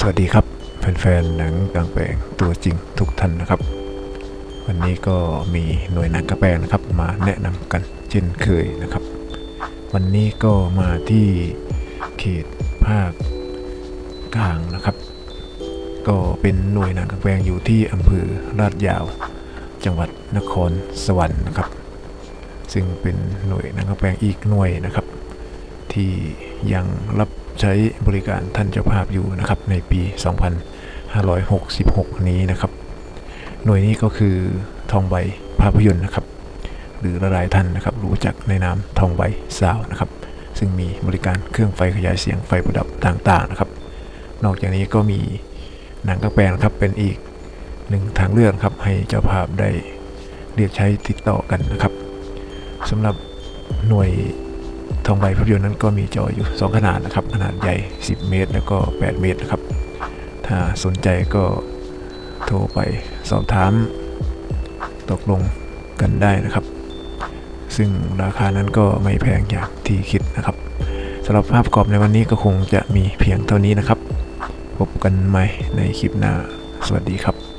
สวัสดีครับ แฟนๆหนังกลางแปลงตัวจริงทุกท่านนะครับ วันนี้ก็มีหน่วยหนังกลางแปลงนะครับ มาแนะนำกันเช่นเคยนะครับ วันนี้ก็มาที่เขตภาคกลางนะครับ ก็เป็นหน่วยหนังกลางแปลงอยู่ที่อำเภอลาดยาว จังหวัดนครสวรรค์นะครับ ซึ่งเป็นหน่วยหนังกลางแปลงอีกหน่วยนะครับ ที่ยังรับ ใช้บริการท่านเจ้าภาพอยู่นะครับในปี 2566 นี้นะครับ หน่วยนี้ก็คือทองใบภาพยนตร์นะครับ หรือหลายท่านนะครับ รู้จักในนามทองใบซาวนะครับ ซึ่งมีบริการเครื่องไฟขยายเสียงไฟประดับต่างๆนะครับ นอกจากนี้ก็มีหนังกระแปลงนะครับเป็นอีกหนึ่งทางเลือกครับให้เจ้าภาพได้เรียกใช้ติดต่อกันนะครับสำหรับหน่วย ทองใบภาพยนตร์นั้นก็มีจออยู่ 2 ขนาดนะครับ ขนาดใหญ่ 10 เมตร แล้วก็ 8 เมตรนะครับ ถ้าสนใจก็โทรไปสอบถาม ตกลงกันได้นะครับ ซึ่งราคานั้นก็ไม่แพงอย่างที่คิดนะครับสำหรับภาพประกอบในวันนี้ก็คงจะมีเพียงเท่านี้นะครับ พบกันใหม่ในคลิปหน้า สวัสดีครับ